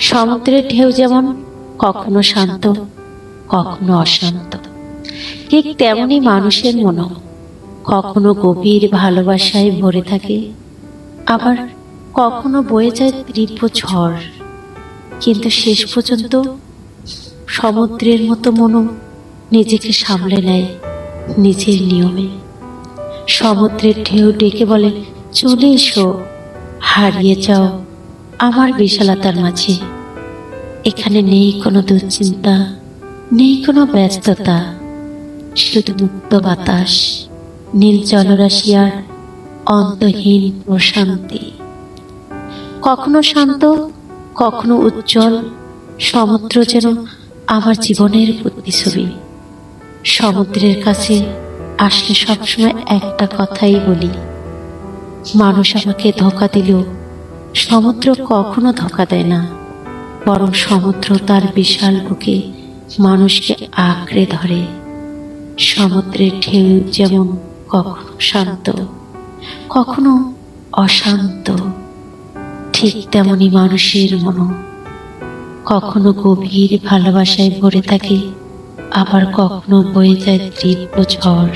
সমুদ্রের ঢেউ যেমন কখনো শান্ত, কখনো অশান্ত। ঠিক তেমনি মানুষের মনও কখনো গভীর ভালোবাসায় ভরে থাকে, আবার কখনো বয়ে যায় তীব্র ঝড়। কিন্তু শেষ পর্যন্ত সমুদ্রের মতো মনও নিজেকে সামলে নেয় নিজের নিয়মে। সমুদ্রের ঢেউ ডেকে বলে, চলে এসো, হারিয়ে যাও। আমার বিশালতার মাঝে। এখানে নেই কোনো দুশ্চিন্তা, নেই কোনো ব্যস্ততা, শুধু মুক্ত বাতাস, নীল জলরাশি আর অন্তহীন প্রশান্তি। কখনো শান্ত, কখনো উজ্জ্বল, সমুদ্র যেন আমার জীবনের প্রতিছবি সমুদ্রের কাছে আসলে সবসময় একটা কথাই বলি, মানুষ আমাকে ধোকা দিলেও সমুদ্র কখনো ধোকা দেয় না, বরং সমুদ্র তার বিশাল বুকে মানুষকে আঁকড়ে ধরে। সমুদ্রের ঢেউ যেমন কখনো শান্ত, কখনো অশান্ত, ঠিক তেমনি মানুষের মন কখনো গভীর ভালোবাসায় ভরে থাকে, আবার কখনো বয়ে যায় তীব্র ঝড়।